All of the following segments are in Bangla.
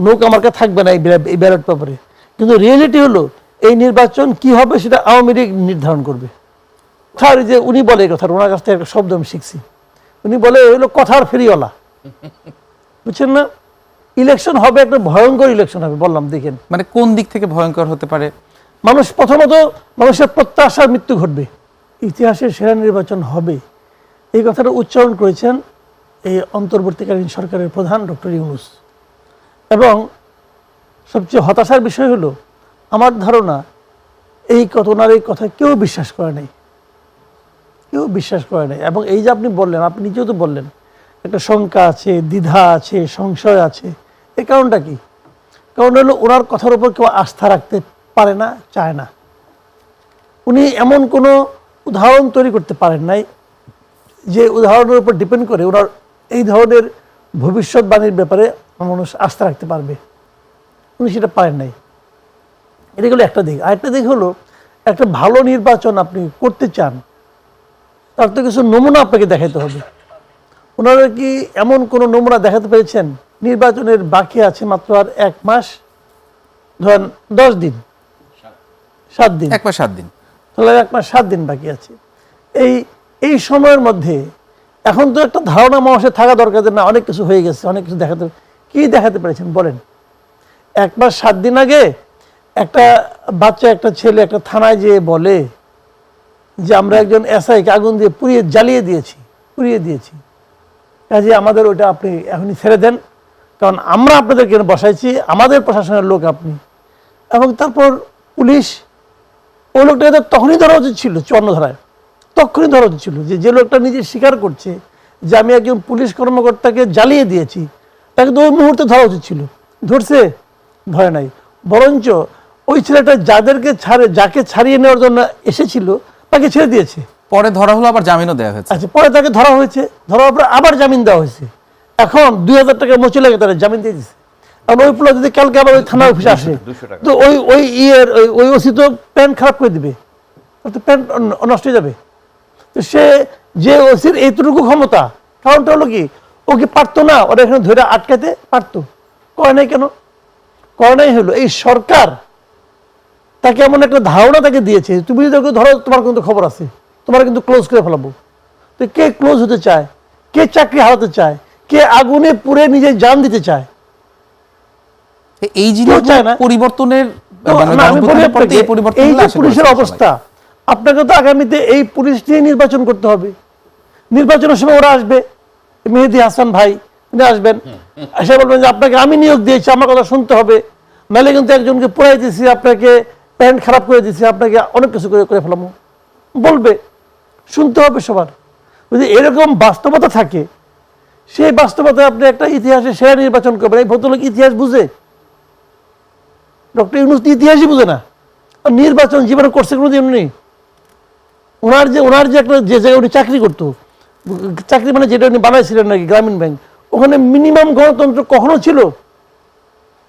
নৌকা মার্কা থাকবে না এই ব্যালট- পেপারে। কিন্তু রিয়েলিটি হলো এই নির্বাচন কি হবে সেটা আওয়ামী লীগ নির্ধারণ করবে। এই যে উনি বলে এই কথা ওনার কাছ থেকে একটা শব্দ আমি শিখছি। উনি বলে হলো কথার ফেরিওয়ালা। বুঝছেন না? ইলেকশন হবে একটা ভয়ঙ্কর ইলেকশন হবে বললাম দেখেন। মানে কোন দিক থেকে ভয়ঙ্কর হতে পারে? মানুষ প্রথমত মানুষের প্রত্যাশার মৃত্যু ঘটবে। ইতিহাসের সেরা নির্বাচন হবে। এই কথাটা উচ্চারণ করেছেন এই অন্তর্বর্তীকালীন সরকারের প্রধান ডক্টর ইউনুস। এবং সবচেয়ে হতাশার বিষয় হলো, আমার ধারণা এই ওনার এই কথা কেউ বিশ্বাস করে নাই। কেউ বিশ্বাস করে নাই। এবং এই যে আপনি বললেন, আপনি নিজেও তো বললেন, একটা শঙ্কা আছে, দ্বিধা আছে, সংশয় আছে এই কারণটা কি? কারণ হলো, ওনার কথার উপর কেউ আস্থা রাখতে পারে না, চায় না। উনি এমন কোনো উদাহরণ তৈরি করতে পারেন নাই, যে উদাহরণের উপর ডিপেন্ড করে ওনার এই ধরনের ভবিষ্যৎবাণীর ব্যাপারে মানুষ আস্থা রাখতে পারবে। উনি সেটা পারেন নাই। এটা হলো একটা দিক। আরেকটা দিক হলো একটা ভালো নির্বাচন আপনি করতে চান তার তো কিছু নমুনা আপনাকে দেখাতে হবে। ওনারা কি এমন কোনো নমুনা দেখাতে পেরেছেন? নির্বাচনের বাকি আছে মাত্র আর এক মাস ধরেন দশ দিন। সাত দিন। এক মাস সাত দিন। তাহলে এক মাস সাত দিন বাকি আছে। এই এই সময়ের মধ্যে এখন তো একটা ধারণা মানুষের থাকা দরকার যে না অনেক কিছু হয়ে গেছে অনেক কিছু দেখাতে কি দেখাতে পেরেছেন? বলেন। এক মাস সাত দিন আগে একটা বাচ্চা, একটা ছেলে একটা থানায় যেয়ে বলে যে, আমরা একজন এসআইকে আগুন দিয়ে পুড়িয়ে, জ্বালিয়ে দিয়েছি, পুড়িয়ে দিয়েছি। কাজে আমাদের ওটা আপনি এখনই ছেড়ে দেন। কারণ আমরা আপনাদেরকে বসাইছি, আমাদের প্রশাসনের লোক আপনি। এবং তারপর পুলিশ, ওই লোকটাকে তখনই ধরা উচিত ছিল, চুয়ান্ন ধারায়। তখনই ধরা উচিত ছিল যে যে লোকটা নিজে স্বীকার করছে যে, আমি একজন পুলিশ কর্মকর্তাকে জ্বালিয়ে দিয়েছি। তাকে তো ওই মুহূর্তে ধরা উচিত ছিল। ধরছে? ধরে নাই। বরঞ্চ ওই ছেলেটা যাদেরকে ছাড়ে যাকে ছাড়িয়ে নেওয়ার জন্য এসেছিল তাকে ছেড়ে দিয়েছে। পরে ধরা হলো আবার জামিনও দেওয়া হয়েছে। আচ্ছা পরে তাকে ধরা হয়েছে। ধরার পরে আবার জামিন দেওয়া হয়েছে। এখন দুই হাজার টাকা মচে লাগে তারা জামিন দিয়ে দিচ্ছে কারণ ওই পুলো যদি কালকে আবার ওই থানা অফিসে আসে তো ওই ওই ইয়ের ওই- ওই ওসি তো প্যান্ট খারাপ করে দিবে। তো প্যান্ট নষ্ট হয়ে যাবে। তো সে যে ওসির এইটুকু ক্ষমতা কারণটা হলো কি? ও কি পারতো না? ওরা এখানে ধরে আটকাতে পারতো। করে নাই কেন? করে নাই হলো এই সরকার তাকে এমন একটা ধারণা তাকে দিয়েছে তুমি যদি ওকে ধরো তোমার কিন্তু খবর আছে। তোমার কিন্তু ক্লোজ করে ফেলাবো। তো কে ক্লোজ হতে চায়? কে চাকরি হারাতে চায়? কে আগুনে পুড়ে নিজে জান দিতে চায়? এই কেউ চায় না। পরিবর্তনের মানে এই যে পুলিশের অবস্থা আপনাকে তো আগামীতে এই পুলিশ নিয়ে নির্বাচন করতে হবে। নির্বাচনের সময় ওরা আসবে। মেহেদি হাসান ভাই উনি আসবেন। এসে বলবেন যে, আপনাকে আমি নিয়োগ দিয়েছি, আমার কথা শুনতে হবে। নাহলে কিন্তু একজনকে পড়াই দিয়েছি আপনাকে প্যান্ট খারাপ করে দিয়েছি আপনাকে অনেক কিছু করে করে ফেলাম। বলবে, শুনতে হবে সবার। যদি এরকম বাস্তবতা থাকে, সেই বাস্তবতায় আপনি একটা ইতিহাসে সেরা নির্বাচন করবেন। এই ভদ্রলোক ইতিহাস বুঝে। ডক্টর ইউনুস ইতিহাসই বুঝে না। নির্বাচন জীবনে করছে কোনো দিন নেই ওনার যে ওনার যে একটা, যে জায়গায় উনি চাকরি করতো চাকরি মানে যেটা উনি বানাইছিলেন নাকি গ্রামীণ ব্যাংক, ওখানে মিনিমাম গণতন্ত্র কখনো ছিল?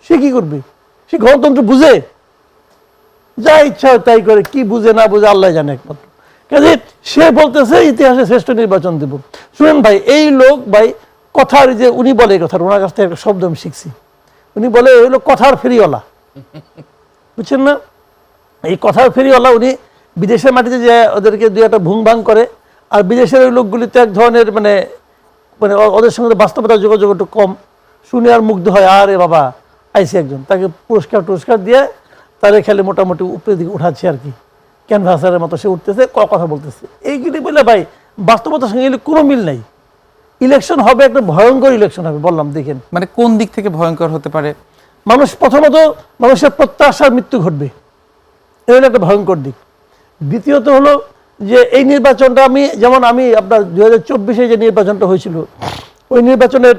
সে কি করবে? সে গণতন্ত্র বুঝে? যা ইচ্ছা তাই করে, কি বুঝে না বুঝে আল্লাহ জানে একমাত্র। কাজে সে বলতেছে, ইতিহাসে শ্রেষ্ঠ নির্বাচন দেব। শুনেন ভাই, এই লোক ভাই কথার যে উনি বলে কথা ওনার কাছ থেকে একটা শব্দ আমি শিখছি। উনি বলে, ওই লোক কথার ফেরিওয়ালা। বুঝছেন না? এই কথার ফেরিওয়ালা উনি বিদেশের মাটিতে যে ওদেরকে দুই একটা ভুং ভাং করে আর বিদেশের ওই লোকগুলি তো এক ধরনের মানে মানে ওদের সঙ্গে বাস্তবতার যোগাযোগ একটু কম। শুনে আর মুগ্ধ হয় আরে বাবা আইসি একজন। তাকে পুরস্কার টুরস্কার দিয়ে তারে খেলে মোটামুটি উপরের দিকে উঠাচ্ছে আর কি। ক্যানভাসারের মতো সে উঠতেছে ক- কথা বলতেছে। এইগুলি বলে ভাই বাস্তবতার সঙ্গে কোনো মিল নাই। ইলেকশন হবে একটা ভয়ঙ্কর ইলেকশন হবে বললাম দেখেন। মানে কোন দিক থেকে ভয়ঙ্কর হতে পারে? মানুষ প্রথমত মানুষের প্রত্যাশার মৃত্যু ঘটবে। এই হলো একটা ভয়ঙ্কর দিক। দ্বিতীয়ত হলো যে এই নির্বাচনটা আমি যেমন আমি আপনার দু হাজার চব্বিশে যে নির্বাচনটা হয়েছিল ওই নির্বাচনের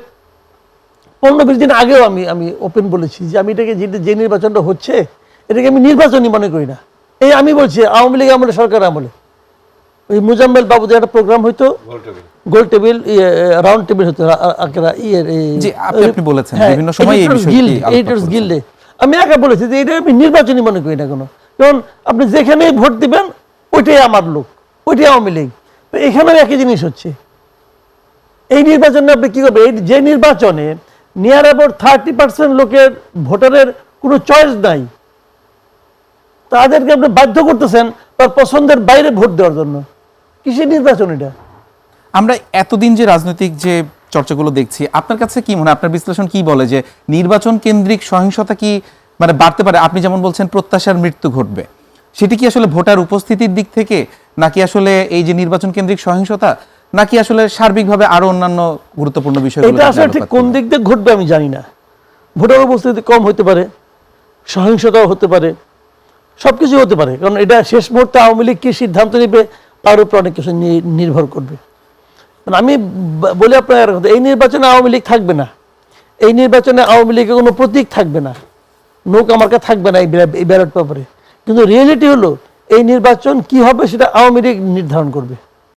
পনেরো বিশ দিন আগেও আমি আমি ওপেন বলেছি যে আমি এটাকে যে- যে নির্বাচনটা হচ্ছে এটাকে আমি নির্বাচনই মনে করি না। এই আমি বলছি আওয়ামী লীগ আমলে সরকার আমলে। ওই মুজাম্মেল বাবুদের একটা প্রোগ্রাম হইতো গোল টেবিল রাউন্ড টেবিল হতো ইয়ের আপনি- বলেছেন, বিভিন্ন সময় এই এ। আমি একা বলেছি যে এটা আমি নির্বাচনই মনে করি না কোনো। কারণ আপনি যেখানে ভোট দিবেন ওইটাই আমার লোক, ওইটাই আওয়ামী লীগ। এখানেও একই জিনিস হচ্ছে। এই নির্বাচনে আপনি কি করবেন? এই যে নির্বাচনে নিয়ার অ্যাবাউট থার্টি পার্সেন্ট লোকের ভোটারের কোনো চয়েস নাই। তাদেরকে আপনি বাধ্য করতেছেন তার পছন্দের বাইরে ভোট দেওয়ার জন্য। কিসের নির্বাচন এটা? আমরা এতদিন যে রাজনৈতিক যে চর্চাগুলো দেখছি, আপনার কাছে কি মনে হয়? আপনার বিশ্লেষণ কি বলে যে নির্বাচন কেন্দ্রিক সহিংসতা কি মানে বাড়তে পারে? আপনি যেমন বলছেন, প্রত্যাশার মৃত্যু ঘটবে। সেটি কি আসলে ভোটার উপস্থিতির দিক থেকে নাকি আসলে এই যে নির্বাচন কেন্দ্রিক সহিংসতা নাকি আসলে সার্বিকভাবে আরও অন্যান্য গুরুত্বপূর্ণ বিষয়গুলো এটা আসলে ঠিক কোন দিক দিয়ে ঘটবে আমি জানি না। ভোটার উপস্থিতি কম হতে পারে সহিংসতাও হতে পারে সব কিছু হতে পারে কারণ এটা শেষ মুহূর্তে আওয়ামী লীগ কি সিদ্ধান্ত নেবে তার উপর অনেক কিছু নির্ভর করবে। মানে আমি বলি আপনার এই নির্বাচনে আওয়ামী লীগ থাকবে না এই নির্বাচনে আওয়ামী লীগের কোনো প্রতীক থাকবে না নৌকা মার্কা থাকবে না এই ব্যালট পেপারে। কিন্তু রিয়েলিটি হলো এই নির্বাচন কি হবে সেটা আওয়ামী লীগ নির্ধারণ করবে।